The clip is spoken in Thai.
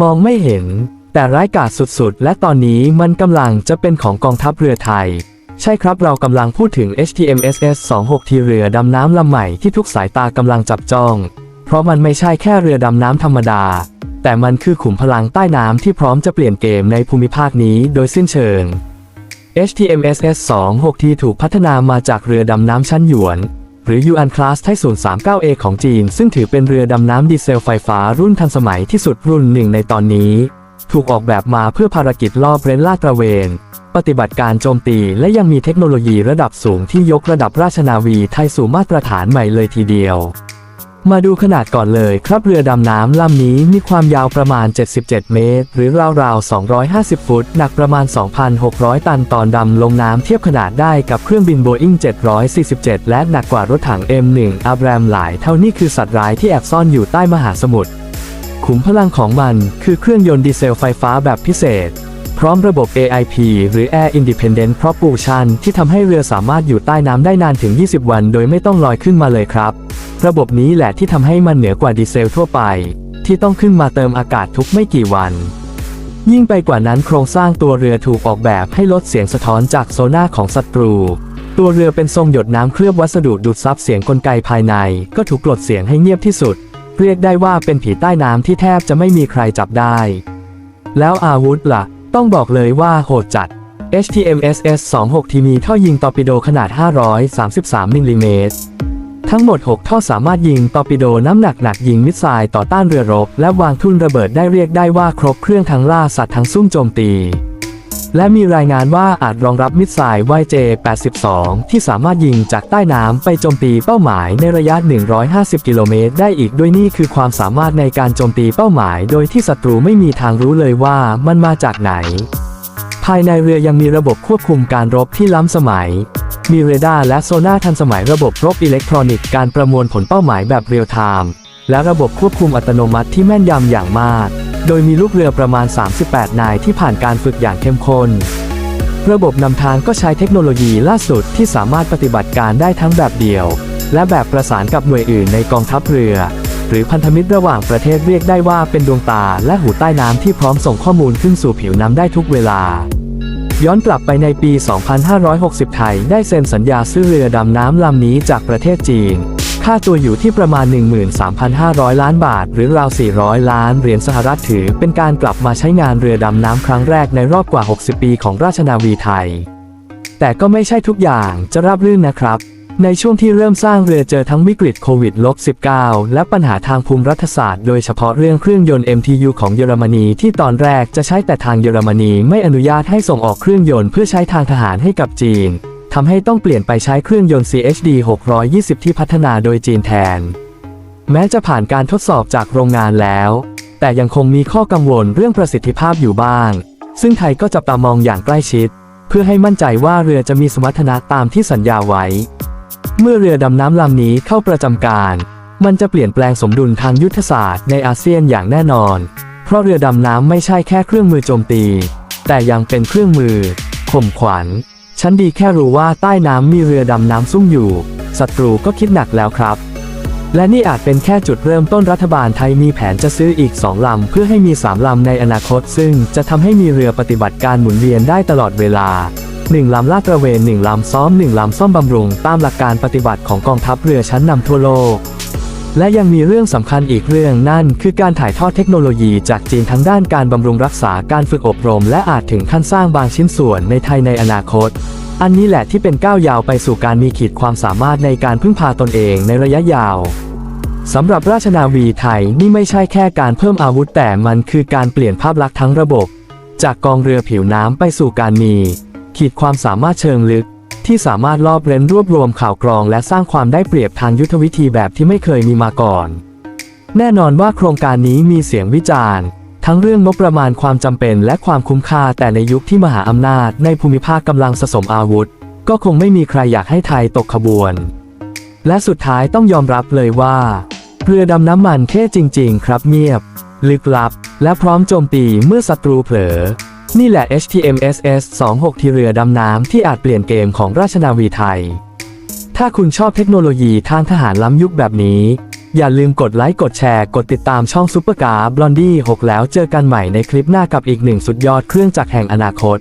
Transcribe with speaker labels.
Speaker 1: มองไม่เห็น แต่ร้ายกาจสุดๆ และตอนนี้มันกำลังจะเป็นของกองทัพเรือไทย ใช่ครับเรากำลังพูดถึง HTMSS 26 ที่เรือดำน้ำลำใหม่ที่ทุกสายตากำลังจับจ้อง เพราะมันไม่ใช่แค่เรือดำน้ำธรรมดา แต่มันคือขุมพลังใต้น้ำที่พร้อมจะเปลี่ยนเกมในภูมิภาคนี้โดยสิ้นเชิง HTMSS 26 ที่ถูกพัฒนามาจากเรือดำน้ำชั้นหยวน หรือ Yuan Class ไทศูน 39A ของจีน ซึ่งถือเป็นเรือดำน้ำดีเซลไฟฟ้ารุ่นทันสมัยที่สุดรุ่นหนึ่งในตอนนี้ ถูกออกแบบมาเพื่อภารกิจลอบเร้นลาดตระเวน ปฏิบัติการโจมตีและยังมีเทคโนโลยีระดับสูงที่ยกระดับราชนาวีไทยสู่มาตรฐานใหม่เลยทีเดียว มาดูขนาดก่อนเลยครับเรือดำน้ำลำนี้มีความยาวประมาณ 77 เมตร หรือราวๆ 250 ฟุต หนักประมาณ 2,600 ตันตอนดำลงน้ำเทียบขนาดได้กับเครื่องบินโบอิ้ง747 และหนักกว่ารถถัง M1 อับแรมหลายเท่านี้คือสัตว์ร้ายที่แอบซ่อนอยู่ใต้มหาสมุทรขุมพลังของมันคือเครื่องยนต์ดีเซลไฟฟ้าแบบพิเศษ พร้อมระบบ AIP หรือ Air Independent Propulsion ที่ทำให้เรือสามารถอยู่ใต้น้ำได้นานถึง 20 วัน โดยไม่ต้องลอยขึ้นมาเลยครับ ระบบนี้แหละที่ทำให้มันเหนือกว่าดีเซลทั่วไป ที่ต้องขึ้นมาเติมอากาศทุกไม่กี่วัน ยิ่งไปกว่านั้นโครงสร้างตัวเรือถูกออกแบบให้ลดเสียงสะท้อนจากโซน่าของศัตรู ตัวเรือเป็นทรงหยดน้ำเคลือบวัสดุดูดซับเสียงกลไกภายใน ก็ถูกกลดเสียงให้เงียบที่สุด เรียกได้ว่าเป็นผีใต้น้ำที่แทบจะไม่มีใครจับได้ แล้วอาวุธล่ะ ต้องบอกเลยว่าโหดจัด HTMSS 26ที่มีท่อยิงตอร์ปิโดขนาด 533มิลลิเมตร ทั้งหมด 6 ท่อสามารถยิงตอร์ปิโดน้ำหนักหนักยิงมิสไซล์ต่อต้านเรือรบ และวางทุ่นระเบิดได้เรียกได้ว่าครบเครื่องทั้งล่าสัตว์ทั้งซุ่มโจมตี และมีรายงานว่าอาจรองรับมิสไซล์ YJ-82 ที่สามารถยิงจากใต้น้ำไปโจมตีเป้าหมายในระยะ 150 กิโลเมตรได้อีกด้วยนี่คือความสามารถในการโจมตีเป้าหมาย โดยที่ศัตรูไม่มีทางรู้เลยว่ามันมาจากไหน ภายในเรือยังมีระบบควบคุมการรบที่ล้ำสมัย มีเรดาร์และโซน่าทันสมัยระบบรบอิเล็กทรอนิกส์การประมวลผลเป้าหมายแบบเรียลไทม์และระบบควบคุมอัตโนมัติที่แม่นยำอย่างมาก โดยมีลูกเรือประมาณ 38 นายที่ผ่านการฝึกอย่างเข้มข้น ระบบนำทางก็ใช้เทคโนโลยีล่าสุดที่สามารถปฏิบัติการได้ทั้งแบบเดียว และแบบประสานกับหน่วยอื่นในกองทัพเรือ หรือพันธมิตรระหว่างประเทศเรียกได้ว่าเป็นดวงตาและหูใต้น้ำที่พร้อมส่งข้อมูลขึ้นสู่ผิวน้ำได้ทุกเวลา ย้อนกลับไปในปี 2560 ไทยได้เซ็นสัญญาซื้อเรือดำน้ำลำนี้จากประเทศจีน ค่าตัวอยู่ที่ประมาณ 13,500 ล้านบาท หรือราว 400 ล้านเหรียญสหรัฐถือ เป็นการกลับมาใช้งานเรือดำน้ำครั้งแรกในรอบกว่า 60 ปีของราชนาวีไทย แต่ก็ไม่ใช่ทุกอย่างจะราบรื่นนะครับ ในช่วงที่เริ่มสร้างเรือเจอทั้งวิกฤตโควิด -19 และปัญหาทางภูมิรัฐศาสตร์โดยเฉพาะเรื่องเครื่องยนต์ MTU ของเยอรมนีที่ตอนแรกจะใช้แต่ทางเยอรมนีไม่อนุญาตให้ส่งออกเครื่องยนต์เพื่อใช้ทางทหารให้กับจีนทำให้ต้องเปลี่ยนไปใช้เครื่องยนต์ CHD 620 ที่พัฒนาโดยจีนแทน แม้จะผ่านการทดสอบจากโรงงานแล้ว แต่ยังคงมีข้อกังวลเรื่องประสิทธิภาพอยู่บ้าง ซึ่งไทยก็จับตามองอย่างใกล้ชิด เพื่อให้มั่นใจว่าเรือจะมีสมรรถนะตามที่สัญญาไว้ เมื่อเรือดำน้ำลำนี้เข้าประจำการ มันจะเปลี่ยนแปลงสมดุลทางยุทธศาสตร์ในอาเซียนอย่างแน่นอน เพราะเรือดำน้ำไม่ใช่แค่เครื่องมือโจมตี แต่ยังเป็นเครื่องมือข่มขวัญ ฉันดีแค่รู้ว่าใต้น้ำมีเรือดำน้ำซุ่มอยู่ ศัตรูก็คิดหนักแล้วครับ และนี่อาจเป็นแค่จุดเริ่มต้นรัฐบาลไทยมีแผนจะซื้ออีก2ลำเพื่อให้มี3ลำในอนาคต ซึ่งจะทำให้มีเรือปฏิบัติการหมุนเวียนได้ตลอดเวลา 1ลำลาดตระเวน1ลำซ้อม1ลำซ่อมบำรุง ตามหลักการปฏิบัติของกองทัพเรือชั้นนำทั่วโลก และยังมีเรื่องสำคัญอีกเรื่องนั่น คือการถ่ายทอดเทคโนโลยีจากจีนทั้งด้านการบำรุงรักษาการฝึกอบรม และอาจถึงขั้นสร้างบางชิ้นส่วนในไทยในอนาคต อันนี้แหละที่เป็นก้าวยาวไปสู่การมีขีดความสามารถในการพึ่งพาตนเองในระยะยาวสำหรับราชนาวีไทยนี่ไม่ใช่แค่การเพิ่มอาวุธแต่มันคือการเปลี่ยนภาพลักษณ์ทั้งระบบ จากกองเรือผิวน้ำไปสู่การมี ขีดความสามารถเชิงลึก ที่สามารถลอบเร้นรวบรวมข่าวกรอง และสร้างความได้เปรียบทางยุทธวิธีแบบที่ไม่เคยมีมาก่อน แน่นอนว่าโครงการนี้มีเสียงวิจารณ์ ทั้งเรื่องงบประมาณความจำเป็นและความคุ้มค่าแต่ในยุคที่มหาอำนาจในภูมิภาคกำลังสะสมอาวุธ ก็คงไม่มีใครอยากให้ไทยตกขบวน และสุดท้ายต้องยอมรับเลยว่าเรือดำน้ำมันเท่จริง ๆ ครับเงียบ ลึกลับ และพร้อมโจมตีเมื่อศัตรูเผลอ นี่แหละ HTMSS 26 ที่เรือดำน้ำที่อาจเปลี่ยนเกมของราชนาวีไทย ถ้าคุณชอบเทคโนโลยีทางทหารล้ำยุคแบบนี้ อย่าลืมกดไลค์ กดแชร์ กดติดตามช่องซุปเปอร์การ์บลอนดี้6แล้วเจอกันใหม่ในคลิปหน้ากับอีกหนึ่งสุดยอดเครื่องจักรแห่งอนาคต